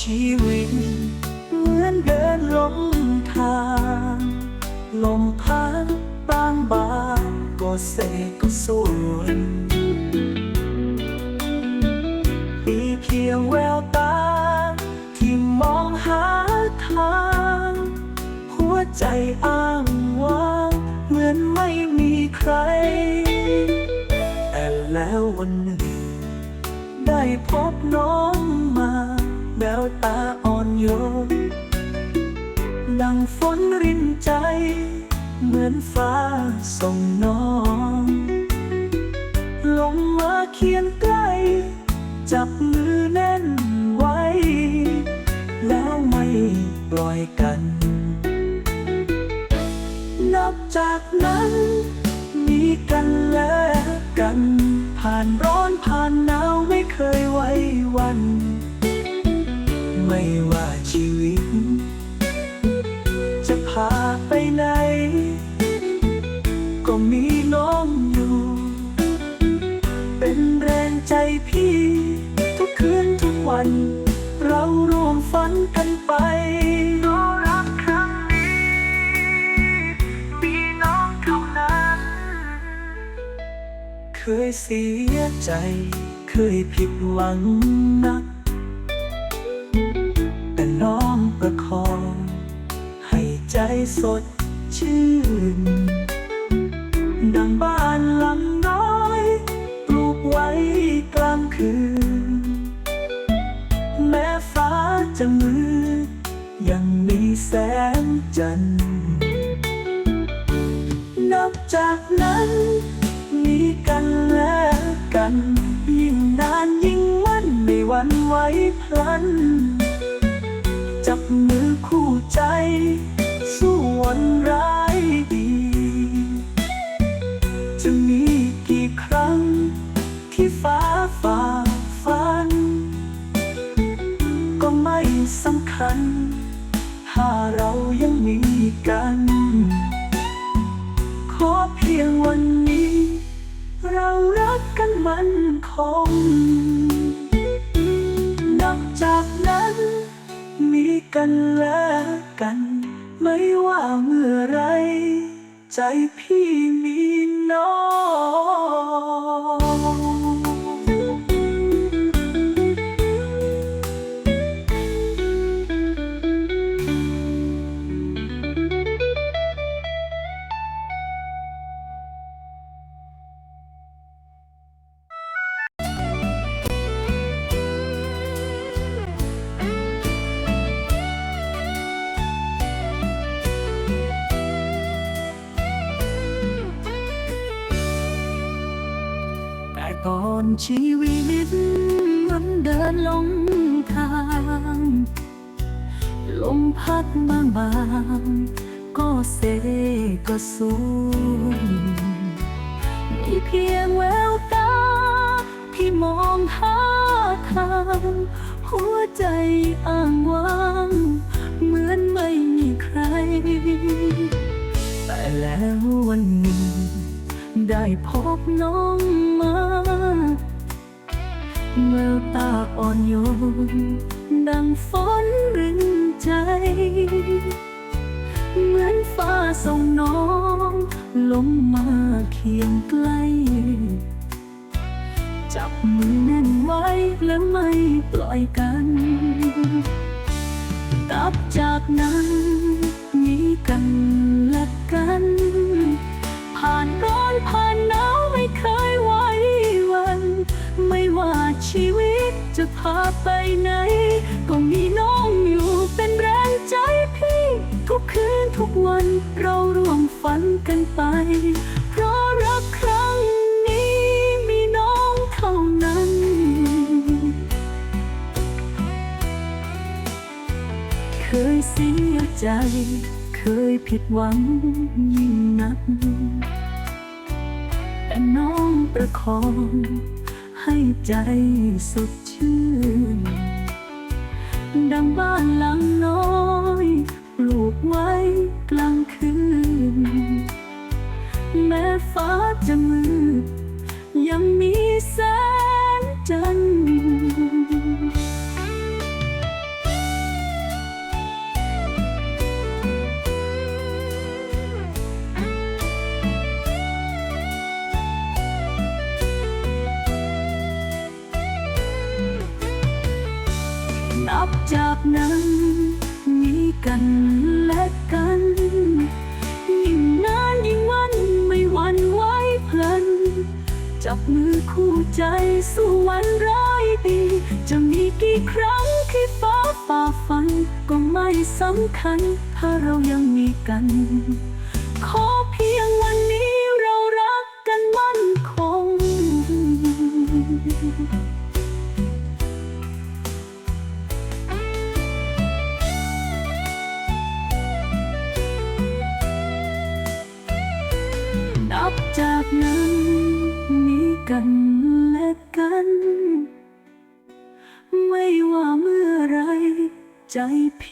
ชีวิต เหมือนเดินลงทาง ลมพัดบางบางก็เสกก็ส่วนมีเพียงแววตา ที่มองหาทาง หัวใจอ้างว้างเหมือนไม่มีใคร แต่แล้ววันหนึ่งได้พบน้อง แววตาอ่อนโยนดังฝนรินใจ เหมือนฟ้าส่งน้องลงมาเคียงใกล้ จับมือแน่นไว้ แล้วไม่ปล่อยกัน นับจากนั้น มีกันและกัน ผ่านร้อนผ่านหนาวไม่เคยไว้วัน ไหน ก็มีน้องอยู่ เป็นแรงใจพี่ ทุกคืนทุกวัน เราร่วมฝันกันไปก็รักครั้งนี้มีน้องเท่านั้นเคยเสียใจ เคยผิดหวังนัก แต่น้องประคอง ให้ใจสด ชื่น ดังบ้านหลังน้อย ปลูกไว้กลางคืน แม้ฟ้าจะมืดยังมีแสงจันทร์นับจากนั้น มีกันและกัน ยิ่งนานยิ่งมั่นไม่หวันไหวพลัน จับมือคู่ใจ สู้วันร้ายดี จะมีกี่ครั้งที่ฟ้าฝ่าฟัน ก็ไม่สำคัญ ถ้าเรายังมีกัน ขอเพียงวันนี้ เรารักกันมันคงนับจากนั้น มีกันและกัน ไม่ว่าเมื่อไร ใจพี่มี นชีวิตมันเดินลงทาง ลมพัดบางบางก็เซก็สูญมีเพียงแววตา ที่มองหาทาง หัวใจอ้างว้าง เหมือนไม่มีใคร แต่แล้ววันหนึ่งได้พบน้องมา เมื่อตาอ่อนโยน ดังฝนรินใจ เหมือนฟ้าส่งน้องลงมาเคียงใกล้ จับมือแน่นไว้และไม่ปล่อยกันนับจากนั้นมีกันและกัน ผ่านร้อนผ่าน ชีวิตจะพาไปไหน ก็มีน้องอยู่เป็นแรงใจพี่ ทุกคืนทุกวันเราร่วมฝันกันไป เพราะรักครั้งนี้มีน้องเท่านั้น เคยเสียใจ เคยผิดหวังยิ่งนักแต่น้องประคอง ให้ใจสดชื่น ดังบ้านหลังน้อย ปลูกไว้ จากนั้นมีกันและกัน ยิ่งนานยิ่งวันไม่หวั่นไหวเพลิน จับมือคู่ใจสู่วันร้อยปีจะมีกี่ครั้งที่ฟ้าฝ่าฟัน ก็ไม่สำคัญ ถ้าเรายังมีกัน ขอเพียงวันนี้เรารักกันมั่นคง ใจพี่